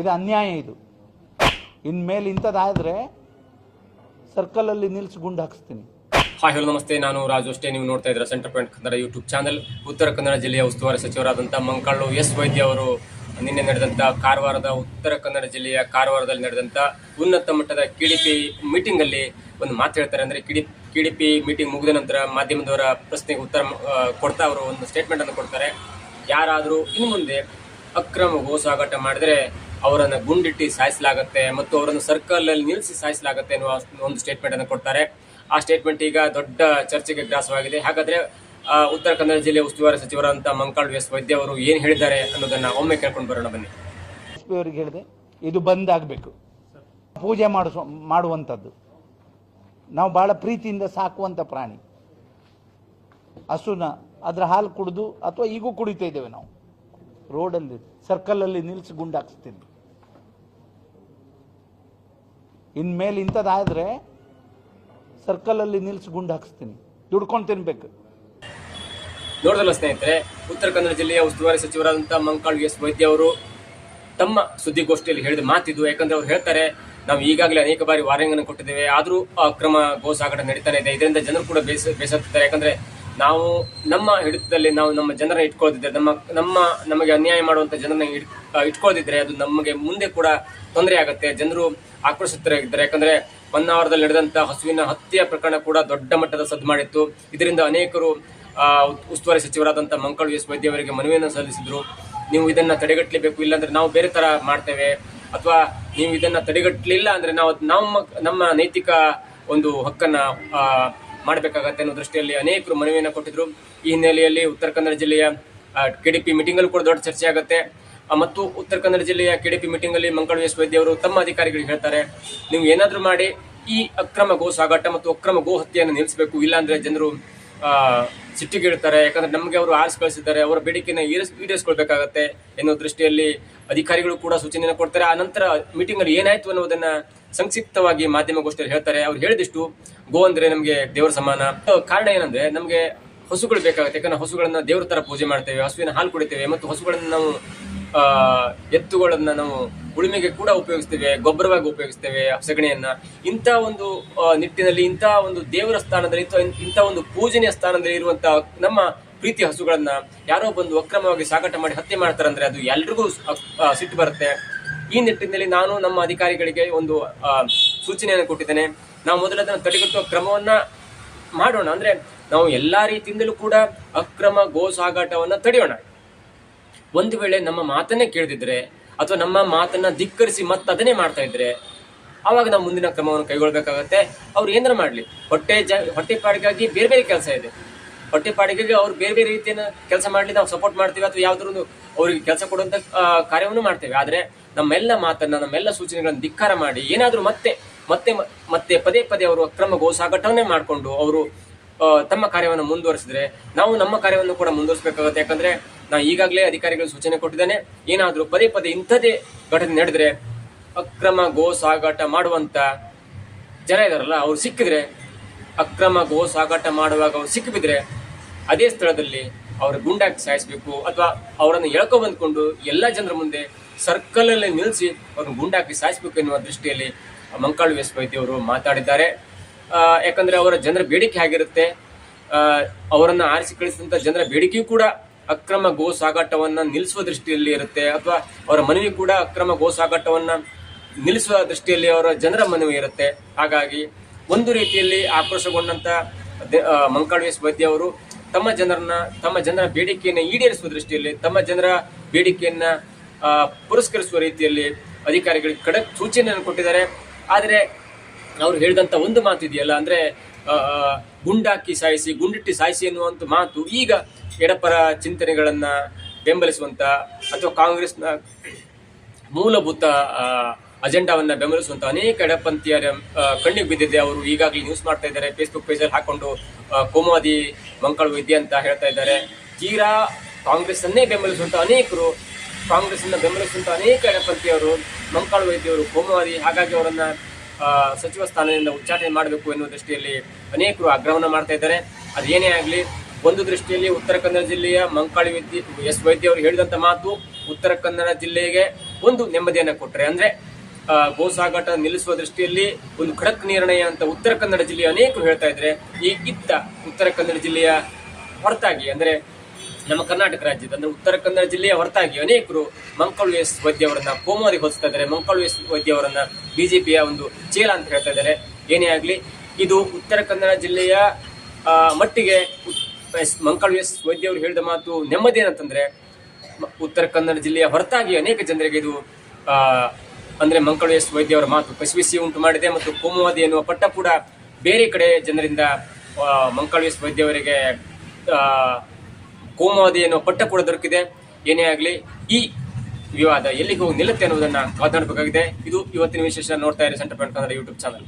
ಇದು ಅನ್ಯಾಯ ಇದು. ಇನ್ಮೇಲೆ ಇಂಥದ್ದಾದರೆ ಸರ್ಕಲಲ್ಲಿ ನಿಲ್ಲಿಸಿ ಗುಂಡು ಹಾಕಿಸ್ತೀನಿ. ಹಾಯ್, ಹಲೋ, ನಮಸ್ತೆ. ನಾನು ರಾಜು ಅಷ್ಟೇ. ನೀವು ನೋಡ್ತಾ ಇದ್ದೀರಾ centre point Kannada YouTube channel Uttara Kannada ಜಿಲ್ಲೆಯ ಉಸ್ತುವಾರಿ ಸಚಿವರಾದಂಥ ಮಂಕಾಳು ಎಸ್ ವೈದ್ಯ ಅವರು ನಿನ್ನೆ ನಡೆದಂಥ ಕಾರವಾರದ ಉತ್ತರ ಕನ್ನಡ ಜಿಲ್ಲೆಯ ಕಾರವಾರದಲ್ಲಿ ನಡೆದಂಥ ಉನ್ನತ ಮಟ್ಟದ ಕಿಡಿಪಿ ಮೀಟಿಂಗಲ್ಲಿ ಒಂದು ಮಾತು ಹೇಳ್ತಾರೆ. ಅಂದರೆ ಕಿಡಿ, ಕಿಡಿಪಿ ಮೀಟಿಂಗ್ ಮುಗಿದ ನಂತರ ಮಾಧ್ಯಮದವರ ಪ್ರಶ್ನೆಗೆ ಉತ್ತರ ಕೊಡ್ತಾ ಅವರು ಒಂದು ಸ್ಟೇಟ್ಮೆಂಟನ್ನು ಕೊಡ್ತಾರೆ. ಯಾರಾದರೂ ಇನ್ನು ಮುಂದೆ ಅಕ್ರಮ ಗೋ ಸಾಗಾಟ ಮಾಡಿದ್ರೆ ಅವರನ್ನು ಗುಂಡಿಟ್ಟಿ ಸಾಯಿಸಲಾಗುತ್ತೆ ಮತ್ತು ಅವರನ್ನು ಸರ್ಕಲ್ ಅಲ್ಲಿ ನಿಲ್ಲಿಸಿ ಸಾಯಿಸಲಾಗುತ್ತೆ ಎನ್ನುವ ಒಂದು ಸ್ಟೇಟ್ಮೆಂಟ್ ಅನ್ನು ಕೊಡ್ತಾರೆ. ಆ ಸ್ಟೇಟ್ಮೆಂಟ್ ಈಗ ದೊಡ್ಡ ಚರ್ಚೆಗೆ ಗ್ರಾಸವಾಗಿದೆ. ಹಾಗಾದ್ರೆ ಉತ್ತರ ಕನ್ನಡ ಜಿಲ್ಲೆಯ ಉಸ್ತುವಾರಿ ಸಚಿವರಾದಂಥ ಮಂಕಾಳು ಎಸ್ ವೈದ್ಯ ಅವರು ಏನು ಹೇಳಿದ್ದಾರೆ ಅನ್ನೋದನ್ನ ಒಮ್ಮೆ ಕೇಳ್ಕೊಂಡು ಬರೋಣ ಬನ್ನಿ. ಅವರಿಗೆ ಹೇಳಿದೆ, ಇದು ಬಂದ್ ಆಗಬೇಕು. ಪೂಜೆ ಮಾಡಿಸೋ, ಮಾಡುವಂಥದ್ದು. ನಾವು ಭಾಳ ಪ್ರೀತಿಯಿಂದ ಸಾಕುವಂಥ ಪ್ರಾಣಿ. ಹಸುನ ಅದರ ಹಾಲು ಕುಡಿದು ಅಥವಾ ಈಗೂ ಕುಡಿತಾ ಇದ್ದೇವೆ ನಾವು. ರೋಡಲ್ಲಿ ಸರ್ಕಲಲ್ಲಿ ನಿಲ್ಲಿಸಿ ಗುಂಡು ಹಾಕಿಸ್ತೀನಿ ಇನ್ಮೇಲೆ ಇಂಥದ್ದಾದರೆ ಸರ್ಕಲಲ್ಲಿ ನಿಲ್ಲಿಸಿ ಗುಂಡು ಹಾಕಿಸ್ತೀನಿ. ದುಡ್ಕೊಂಡು ತಿನ್ಬೇಕು. ನೋಡಿದಲ್ಲ ಸ್ನೇಹಿತರೆ ಉತ್ತರ ಕನ್ನಡ ಜಿಲ್ಲೆಯ ಉಸ್ತುವಾರಿ ಸಚಿವರಾದಂಥ ಮಂಕಾಳು ಎಸ್ ವೈದ್ಯ ಅವರು ತಮ್ಮ ಸುದ್ದಿಗೋಷ್ಠಿಯಲ್ಲಿ ಹೇಳಿದ ಮಾತಿದ್ದು ಯಾಕಂದ್ರೆ ಅವ್ರು ಹೇಳ್ತಾರೆ ನಾವು ಈಗಾಗಲೇ ಅನೇಕ ಬಾರಿ ವಾರ್ನಿಂಗ್ ಕೊಟ್ಟಿದ್ದೇವೆ ಆದರೂ ಅಕ್ರಮ ಗೋ ಸಾಗಾಟ ನಡೀತಾನೆ ಇದೆ ಇದರಿಂದ ಜನರು ಕೂಡ ಬೇಸ ಬೇಸತ್ತಿದ್ದಾರೆ. ಯಾಕಂದ್ರೆ ನಾವು ನಮ್ಮ ಹಿಡಿತದಲ್ಲಿ ನಾವು ನಮ್ಮ ಜನರನ್ನ ಇಟ್ಕೊಳ್ತಿದ್ದರೆ ನಮ್ಮ ನಮ್ಮ ನಮಗೆ ಅನ್ಯಾಯ ಮಾಡುವಂಥ ಜನರನ್ನ ಇಟ್- ಆ, ಅದು ನಮಗೆ ಮುಂದೆ ಕೂಡ ತೊಂದರೆ ಆಗುತ್ತೆ. ಜನರು ಆಕ್ರೋಶಿತರಾಗಿದ್ದಾರೆ. ಯಾಕಂದ್ರೆ ಹೊನ್ನಾವರದಲ್ಲಿ ನಡೆದಂತಹ ಹಸುವಿನ ಹತ್ಯೆ ಪ್ರಕರಣ ಕೂಡ ದೊಡ್ಡ ಮಟ್ಟದ ಸದ್ದು ಮಾಡಿತ್ತು. ಇದರಿಂದ ಅನೇಕರು ಉಸ್ತುವಾರಿ ಸಚಿವರಾದಂಥ ಮಂಕಳು ಎಸ್ ವೈದ್ಯ ಅವರಿಗೆ ಮನವಿಯನ್ನು ಸಲ್ಲಿಸಿದ್ರು. ನೀವು ಇದನ್ನ ತಡೆಗಟ್ಟಲೇಬೇಕು, ಇಲ್ಲಾಂದ್ರೆ ನಾವು ಬೇರೆ ತರ ಮಾಡ್ತೇವೆ. ಅಥವಾ ನೀವು ಇದನ್ನ ತಡೆಗಟ್ಟಲಿಲ್ಲ ಅಂದ್ರೆ ನಾವು ನಮ್ಮ ನಮ್ಮ ನೈತಿಕ ಒಂದು ಹಕ್ಕನ್ನ ಮಾಡಬೇಕಾಗತ್ತೆ ಅನ್ನೋ ದೃಷ್ಟಿಯಲ್ಲಿ ಅನೇಕರು ಮನವಿಯನ್ನು ಕೊಟ್ಟಿದ್ರು. ಈ ಹಿನ್ನೆಲೆಯಲ್ಲಿ ಉತ್ತರ ಕನ್ನಡ ಜಿಲ್ಲೆಯ ಕೆಡಿಪಿ ಮೀಟಿಂಗ್ ಅಲ್ಲಿ ಕೂಡ ದೊಡ್ಡ ಚರ್ಚೆ ಆಗುತ್ತೆ. ಮತ್ತು ಉತ್ತರ ಕನ್ನಡ ಜಿಲ್ಲೆಯ ಕೆಡಿಪಿ ಮೀಟಿಂಗ್ ಅಲ್ಲಿ ಮಂಗಳ ಎಸ್ ವೈದ್ಯ ಅವರು ತಮ್ಮ ಅಧಿಕಾರಿಗಳಿಗೆ ಹೇಳ್ತಾರೆ, ನೀವು ಏನಾದರೂ ಮಾಡಿ ಈ ಅಕ್ರಮ ಗೋ ಸಾಗಾಟ ಮತ್ತು ಅಕ್ರಮ ಗೋ ಹತ್ಯೆಯನ್ನು ನಿಲ್ಲಿಸಬೇಕು. ಇಲ್ಲಾಂದ್ರೆ ಜನರು ಸಿಟ್ಟಿಗೀಳ್ತಾರೆ ಯಾಕಂದ್ರೆ ನಮಗೆ ಅವರು ಆರಿಸಿ ಕಳಿಸಿದ್ದಾರೆ. ಅವರ ಬೇಡಿಕೆನ ಈಡೇರಿಸ್ ಈಡೇರಿಸ್ಕೊಳ್ಬೇಕಾಗತ್ತೆ ಎನ್ನುವ ದೃಷ್ಟಿಯಲ್ಲಿ ಅಧಿಕಾರಿಗಳು ಕೂಡ ಸೂಚನೆಯನ್ನು ಕೊಡ್ತಾರೆ. ಆ ನಂತರ ಮೀಟಿಂಗ್ ಅಲ್ಲಿ ಏನಾಯ್ತು ಅನ್ನೋದನ್ನ ಸಂಕ್ಷಿಪ್ತವಾಗಿ ಮಾಧ್ಯಮಗೋಷ್ಠಿಯಲ್ಲಿ ಹೇಳ್ತಾರೆ. ಅವ್ರು ಹೇಳಿದಿಷ್ಟು, ಗೋ ಅಂದ್ರೆ ನಮಗೆ ದೇವರ ಸಮಾನ. ಕಾರಣ ಏನಂದ್ರೆ ನಮಗೆ ಹಸುಗಳು ಬೇಕಾಗುತ್ತೆ. ಯಾಕಂದ್ರೆ ಹಸುಗಳನ್ನ ದೇವ್ರ ತರ ಪೂಜೆ ಮಾಡ್ತೇವೆ. ಹಸುವಿನ ಹಾಲು ಕುಡಿತೇವೆ. ಮತ್ತು ಹಸುಗಳನ್ನು ನಾವು ಎತ್ತುಗಳನ್ನ ನಾವು ಉಳುಮೆಗೆ ಕೂಡ ಉಪಯೋಗಿಸ್ತೇವೆ, ಗೊಬ್ಬರವಾಗಿ ಉಪಯೋಗಿಸ್ತೇವೆ ಸಗಣಿಯನ್ನ ಇಂಥ ಒಂದು ನಿಟ್ಟಿನಲ್ಲಿ ಇಂಥ ಒಂದು ದೇವರ ಸ್ಥಾನದಲ್ಲಿ, ಇಂಥ ಒಂದು ಪೂಜನೀಯ ಸ್ಥಾನದಲ್ಲಿ ಇರುವಂತ ನಮ್ಮ ಪ್ರೀತಿ ಹಸುಗಳನ್ನ ಯಾರೋ ಬಂದು ಅಕ್ರಮವಾಗಿ ಸಾಗಾಟ ಮಾಡಿ ಹತ್ಯೆ ಮಾಡ್ತಾರಂದ್ರೆ ಅದು ಎಲ್ರಿಗೂ ಸಿಟ್ಟು ಬರುತ್ತೆ. ಈ ನಿಟ್ಟಿನಲ್ಲಿ ನಾನು ನಮ್ಮ ಅಧಿಕಾರಿಗಳಿಗೆ ಒಂದು ಸೂಚನೆಯನ್ನು ಕೊಟ್ಟಿದ್ದೇನೆ. ನಾವು ಮೊದಲು ತಡೆಗಟ್ಟುವ ಕ್ರಮವನ್ನ ಮಾಡೋಣ. ಅಂದ್ರೆ ನಾವು ಎಲ್ಲಾ ರೀತಿಯಿಂದಲೂ ಕೂಡ ಅಕ್ರಮ ಗೋ ಸಾಗಾಟವನ್ನ ತಡೆಯೋಣ. ಒಂದು ವೇಳೆ ನಮ್ಮ ಮಾತನ್ನೇ ಕೇಳದಿದ್ರೆ ಅಥವಾ ನಮ್ಮ ಮಾತನ್ನ ಧಿಕ್ಕರಿಸಿ ಮತ್ತೆ ಅದನ್ನೇ ಮಾಡ್ತಾ ಇದ್ರೆ ಆವಾಗ ನಾವು ಮುಂದಿನ ಕ್ರಮವನ್ನು ಕೈಗೊಳ್ಬೇಕಾಗತ್ತೆ. ಅವ್ರು ಏನಾರ ಮಾಡ್ಲಿ. ಹೊಟ್ಟೆ ಜ ಹೊಟ್ಟೆ ಪಾಡಿಗಾಗಿ ಬೇರೆ ಬೇರೆ ಕೆಲಸ ಇದೆ. ಹೊಟ್ಟೆ ಪಾಡಿಗಾಗಿ ಅವ್ರು ಬೇರೆ ಬೇರೆ ರೀತಿಯ ಕೆಲಸ ಮಾಡ್ಲಿ ನಾವು ಸಪೋರ್ಟ್ ಮಾಡ್ತೀವಿ ಅಥವಾ ಯಾವ್ದಾದ್ರು ಅವ್ರಿಗೆ ಕೆಲಸ ಕೊಡುವಂತ ಆ, ಕಾರ್ಯವನ್ನು ಮಾಡ್ತೇವೆ. ಆದ್ರೆ ನಮ್ಮೆಲ್ಲ ಮಾತನ್ನ ನಮ್ಮೆಲ್ಲ ಸೂಚನೆಗಳನ್ನು ಧಿಕ್ಕಾರ ಮಾಡಿ ಏನಾದರೂ ಮತ್ತೆ ಮತ್ತೆ ಮತ್ತೆ ಪದೇ ಪದೇ ಅವರು ಅಕ್ರಮ ಗೋ ಸಾಗಾಟವನ್ನೇ ಮಾಡಿಕೊಂಡು ಅವರು ತಮ್ಮ ಕಾರ್ಯವನ್ನು ಮುಂದುವರಿಸಿದ್ರೆ ನಾವು ನಮ್ಮ ಕಾರ್ಯವನ್ನು ಕೂಡ ಮುಂದುವರಿಸಬೇಕಾಗುತ್ತೆ. ಯಾಕಂದ್ರೆ ನಾ ಈಗಾಗಲೇ ಅಧಿಕಾರಿಗಳು ಸೂಚನೆ ಕೊಟ್ಟಿದ್ದೇನೆ. ಏನಾದರೂ ಪದೇ ಪದೇ ಇಂಥದೇ ಘಟನೆ ನಡೆದ್ರೆ ಅಕ್ರಮ ಗೋ ಸಾಗಾಟ ಮಾಡುವಂತ ಜನ ಇದಾರಲ್ಲ, ಅವ್ರು ಸಿಕ್ಕಿದ್ರೆ, ಅಕ್ರಮ ಗೋ ಸಾಗಾಟ ಮಾಡುವಾಗ ಅವ್ರು ಸಿಕ್ಕಿಬಿದ್ರೆ ಅದೇ ಸ್ಥಳದಲ್ಲಿ ಅವ್ರ ಗುಂಡಾಕಿ ಸಾಯಿಸಬೇಕು ಅಥವಾ ಅವರನ್ನು ಎಳ್ಕೊ ಬಂದ್ಕೊಂಡು ಎಲ್ಲ ಜನರ ಮುಂದೆ ಸರ್ಕಲ್ ಅಲ್ಲಿ ನಿಲ್ಲಿಸಿ ಅವ್ರನ್ನ ಗುಂಡಾಕಿ ಸಾಯಿಸ್ಬೇಕು ಎನ್ನುವ ದೃಷ್ಟಿಯಲ್ಲಿ ಮಂಕಾಳು ವೇಸ್ ಅವರು ಮಾತಾಡಿದ್ದಾರೆ. ಯಾಕಂದ್ರೆ ಅವರ ಜನರ ಬೇಡಿಕೆ ಆಗಿರುತ್ತೆ. ಅವರನ್ನು ಆರಿಸಿ ಕಳಿಸಿದಂತ ಜನರ ಬೇಡಿಕೆಯೂ ಕೂಡ ಅಕ್ರಮ ಗೋ ಸಾಗಾಟವನ್ನ ನಿಲ್ಲಿಸುವ ದೃಷ್ಟಿಯಲ್ಲಿ ಇರುತ್ತೆ ಅಥವಾ ಅವರ ಮನವಿ ಕೂಡ ಅಕ್ರಮ ಗೋ ಸಾಗಾಟವನ್ನ ನಿಲ್ಲಿಸುವ ದೃಷ್ಟಿಯಲ್ಲಿ ಅವರ ಜನರ ಮನವಿ ಇರುತ್ತೆ. ಹಾಗಾಗಿ ಒಂದು ರೀತಿಯಲ್ಲಿ ಆಕ್ರೋಶಗೊಂಡಂತ ದೆ- ಆ, ಮಂಕಾಳು ಎಸ್ ವೈದ್ಯ ಅವರು ತಮ್ಮ ಜನರನ್ನ ತಮ್ಮ ಜನರ ಬೇಡಿಕೆಯನ್ನ ಈಡೇರಿಸುವ ದೃಷ್ಟಿಯಲ್ಲಿ ತಮ್ಮ ಜನರ ಬೇಡಿಕೆಯನ್ನ ಪುರಸ್ಕರಿಸುವ ರೀತಿಯಲ್ಲಿ ಅಧಿಕಾರಿಗಳಿಗೆ ಖಡಕ್ ಸೂಚನೆಯನ್ನು ಕೊಟ್ಟಿದ್ದಾರೆ. ಆದರೆ ಅವರು ಹೇಳಿದಂತ ಒಂದು ಮಾತು ಇದೆಯಲ್ಲ ಅಂದ್ರೆ ಗುಂಡಾಕಿ ಸಾಯಿಸಿ, ಗುಂಡಿಟ್ಟಿ ಸಾಯಿಸಿ ಎನ್ನುವಂಥ ಮಾತು ಈಗ ಎಡಪರ ಚಿಂತನೆಗಳನ್ನು ಬೆಂಬಲಿಸುವಂಥ ಅಥವಾ ಕಾಂಗ್ರೆಸ್ನ ಮೂಲಭೂತ ಅಜೆಂಡಾವನ್ನು ಬೆಂಬಲಿಸುವಂಥ ಅನೇಕ ಎಡಪಂಥೀಯರ ಕಣ್ಣಿಗೆ ಬಿದ್ದಿದೆ. ಅವರು ಈಗಾಗಲೇ ನ್ಯೂಸ್ ಮಾಡ್ತಾ ಇದ್ದಾರೆ. ಫೇಸ್ಬುಕ್ ಪೇಜಲ್ಲಿ ಹಾಕೊಂಡು ಕೋಮಾದಿ ಮಂಕಳು ಇದೆ ಅಂತ ಹೇಳ್ತಾ ಇದ್ದಾರೆ. ತೀರಾ ಕಾಂಗ್ರೆಸ್ ಬೆಂಬಲಿಸುವಂಥ ಅನೇಕರು ಕಾಂಗ್ರೆಸ್ ಬೆಂಬಲಿಸುವಂಥ ಅನೇಕ ಎಡಪಂಥೀಯರು, ಮಂಕಾಳು ವೈದ್ಯರು, ಕೋಮಾದಿ, ಹಾಗಾಗಿ ಅವರನ್ನ ಸಚಿವ ಸ್ಥಾನದಿಂದ ಉಚ್ಚಾಟನೆ ಮಾಡಬೇಕು ಎನ್ನುವ ದೃಷ್ಟಿಯಲ್ಲಿ ಅನೇಕರು ಆಗ್ರಹವನ್ನು ಮಾಡ್ತಾ ಇದ್ದಾರೆ. ಅದೇನೇ ಆಗಲಿ, ಒಂದು ದೃಷ್ಟಿಯಲ್ಲಿ ಉತ್ತರ ಕನ್ನಡ ಜಿಲ್ಲೆಯ ಮಂಕಾಳಿ ವೈದ್ಯ, ಎಸ್ ವೈದ್ಯ ಅವರು ಹೇಳಿದಂತ ಮಾತು ಉತ್ತರ ಕನ್ನಡ ಜಿಲ್ಲೆಗೆ ಒಂದು ನೆಮ್ಮದಿಯನ್ನು ಕೊಟ್ಟರೆ ಅಂದ್ರೆ ಗೋಸಾಗಾಟ ನಿಲ್ಲಿಸುವ ದೃಷ್ಟಿಯಲ್ಲಿ ಒಂದು ಖಡಕ್ ನಿರ್ಣಯ ಅಂತ ಉತ್ತರ ಕನ್ನಡ ಜಿಲ್ಲೆಯ ಅನೇಕರು ಹೇಳ್ತಾ ಇದ್ರೆ, ಈ ಉತ್ತರ ಕನ್ನಡ ಜಿಲ್ಲೆಯ ಹೊರತಾಗಿ, ಅಂದ್ರೆ ನಮ್ಮ ಕರ್ನಾಟಕ ರಾಜ್ಯದ ಅಂದ್ರೆ ಉತ್ತರ ಕನ್ನಡ ಜಿಲ್ಲೆಯ ಹೊರತಾಗಿ ಅನೇಕರು ಮಂಕಳು ಎಸ್ ವೈದ್ಯವರನ್ನ ಕೋಮುವಾದಿ ಹೋಲಿಸ್ತಾ ಇದ್ದಾರೆ. ಮಂಕಳು ಎಸ್ ವೈದ್ಯವರನ್ನ ಬಿಜೆಪಿಯ ಒಂದು ಚೀಲ ಅಂತ ಹೇಳ್ತಾ ಇದ್ದಾರೆ. ಏನೇ ಆಗಲಿ ಇದು ಉತ್ತರ ಕನ್ನಡ ಜಿಲ್ಲೆಯ ಮಟ್ಟಿಗೆ ಮಂಕಳು ಎಸ್ ವೈದ್ಯವರು ಹೇಳಿದ ಮಾತು ನೆಮ್ಮದಿ ಏನಂತಂದ್ರೆ ಉತ್ತರ ಕನ್ನಡ ಜಿಲ್ಲೆಯ ಹೊರತಾಗಿ ಅನೇಕ ಜನರಿಗೆ ಇದು ಅಂದ್ರೆ ಮಂಕಳು ಎಸ್ ವೈದ್ಯವರ ಮಾತು ಕಸಿವಿಸಿ ಉಂಟು ಮಾಡಿದೆ ಮತ್ತು ಕೋಮುವಾದಿ ಎನ್ನುವ ಪಟ್ಟ ಕೂಡ ಬೇರೆ ಕಡೆ ಜನರಿಂದ ಮಂಕಳು ಎಸ್ ವೈದ್ಯ ಅವರಿಗೆ ಆ, ಕೋಮುವಾದಿ ಪಟ್ಟ ಕೂಡ ದೊರಕಿದೆ. ಏನೇ ಆಗಲಿ, ಈ ವಿವಾದ ಎಲ್ಲಿಗೆ ಹೋಗಿ ನಿಲ್ಲುತ್ತೆ ಅನ್ನೋದನ್ನ ಕಾದಾಡಬೇಕಾಗಿದೆ ಇದು ಇವತ್ತಿನ ವಿಶೇಷ ನೋಡ್ತಾ ಇರಿ centre point Kannada YouTube channel.